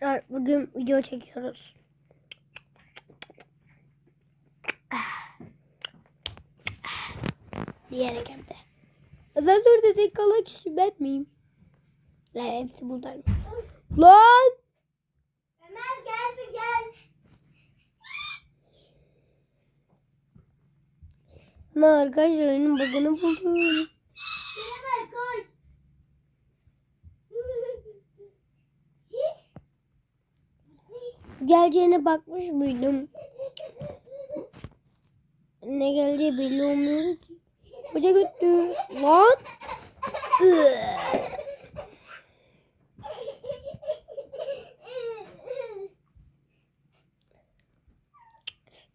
Arkadaşlar bugün video çekiyoruz. Diyerek hem de. Asansörde tek kalan kişi ben miyim? La hepsi buradayım. Lan! Ömer geldi gel. Ne arkadaşlar benim bugünü buldum. Ömer koş. Geleceğine bakmış mıydım? Ne geleceği belli olmuyor ki. Hoca gitti. Lan!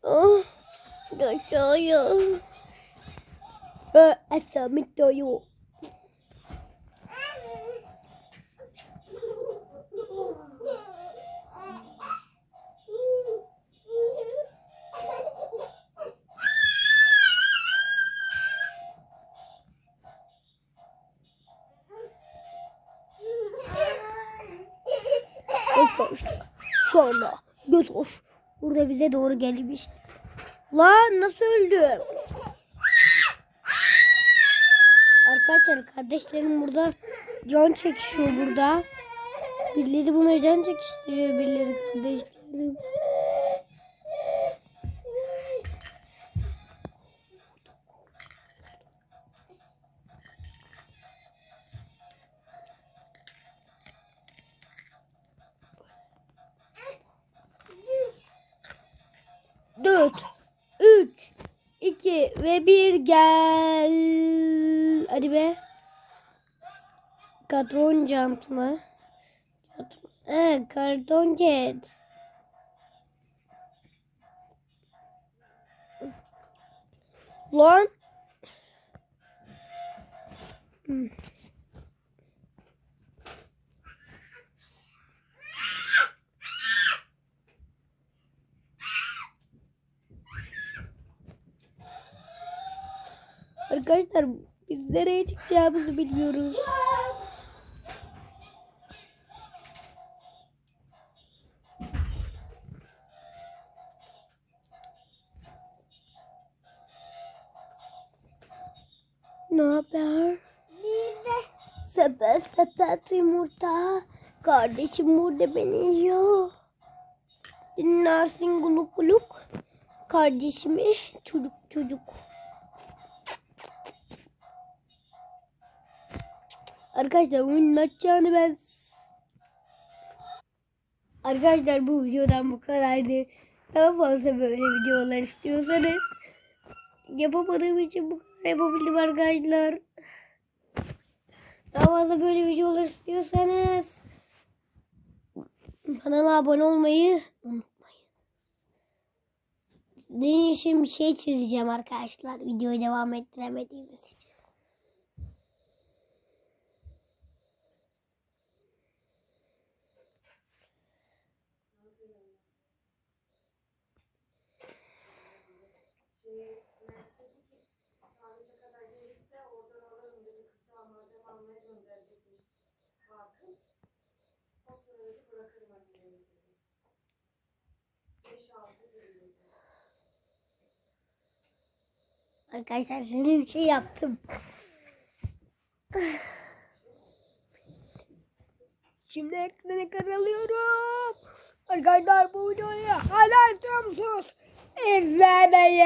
Oh, aşağıya. Ha, asamit doyu. Arkadaşlar şu anda göz hoş. Burada bize doğru gelmiş. Lan nasıl öldü? Arkadaşlar kardeşlerim burada can çekişiyor burada. Birileri buna can çekiştiriyor birileri kardeşlerim. Dört, üç, iki ve bir gel. Hadi be. Karton jant mı? Evet, karton cat. Lan. Hmm. Arkadaşlar biz nereye çıkacağımızı bilmiyoruz. Ne haber? Sepet sepet yumurta. Kardeşim burada beni yiyor. Dinlersin guluk guluk. Kardeşimi çocuk çocuk. Arkadaşlar oyunun açacağını ben Arkadaşlar bu videodan bu kadardı. Daha fazla böyle videolar istiyorsanız yapamadığım için bu kadar yapabildim arkadaşlar. Daha fazla böyle videolar istiyorsanız kanala abone olmayı unutmayın. Sizin bir şey çizeceğim arkadaşlar. Videoyu devam ettiremediğimiz için. Arkadaşlar size bir şey yaptım. Şimdi ekrana karalıyorum. Arkadaşlar bu videoyu hala istiyor musunuz? İzlemeyin.